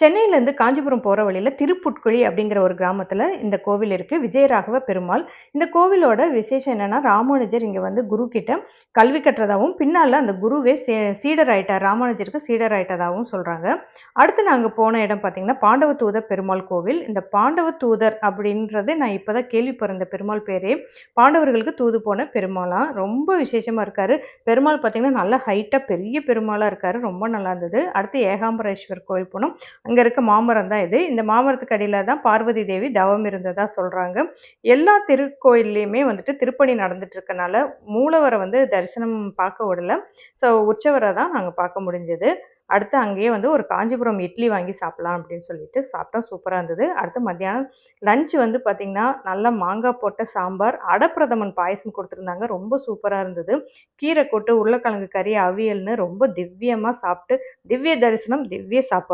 சென்னையிலேருந்து காஞ்சிபுரம் போகிற வழியில் திருப்புட்குழி அப்படிங்கிற ஒரு கிராமத்தில் இந்த கோவில் இருக்குது விஜயராகவ பெருமாள். இந்த கோவிலோட விசேஷம் என்னென்னா ராமானுஜர் இங்கே வந்து குரு கிட்ட கல்வி கற்றதாகவும் பின்னால் அந்த குருவே சே சீடர் ஆயிட்டார் ராமானுஜருக்கு சீடர் ஆயிட்டதாகவும் சொல்கிறாங்க அடுத்து நாங்கள் போன இடம் பார்த்திங்கன்னா பாண்டவ தூதர் பெருமாள் கோவில். இந்த பாண்டவ தூதர் அப்படின்றது நான் இப்போ தான் கேள்விப்படுற இந்த பெருமாள் பேரே பாண்டவர்களுக்கு தூது போன பெருமாளாம் ரொம்ப விசேஷமாக இருக்கார். பெருமாள் பார்த்திங்கன்னா நல்ல ஹைட்டாக பெரிய பெருமாளாக இருக்கார். ரொம்ப நல்லா இருந்தது. அடுத்து ஏகாம்பரேஸ்வர் கோவில் போனோம். அங்கே இருக்க மாமரம் தான் இது. இந்த மாமரத்துக்கு அடியில் தான் பார்வதி தேவி தவம் இருந்ததாக சொல்கிறாங்க எல்லா திருக்கோயில்லையுமே வந்துட்டு திருப்பணி நடந்துட்டுருக்கனால மூலவரை வந்து தரிசனம் பார்க்க விடல. ஸோ உற்சவரை தான் நாங்கள் பார்க்க முடிஞ்சது. அடுத்து அங்கேயே வந்து ஒரு காஞ்சிபுரம் இட்லி வாங்கி சாப்பிட்லாம் அப்படின்னு சொல்லிட்டு சாப்பிட்டோம் சூப்பராக இருந்தது. அடுத்து மத்தியானம் லஞ்சு வந்து பார்த்திங்கன்னா நல்லா மாங்காய் போட்ட சாம்பார் அடப்பிரதமன் பாயசம் கொடுத்துருந்தாங்க. ரொம்ப சூப்பராக இருந்தது. கீரை கொட்டு உருளைக்கிழங்கு கறி அவியல்னு ரொம்ப திவ்யமாக சாப்பிட்டு திவ்ய தரிசனம் திவ்ய சாப்பாடு.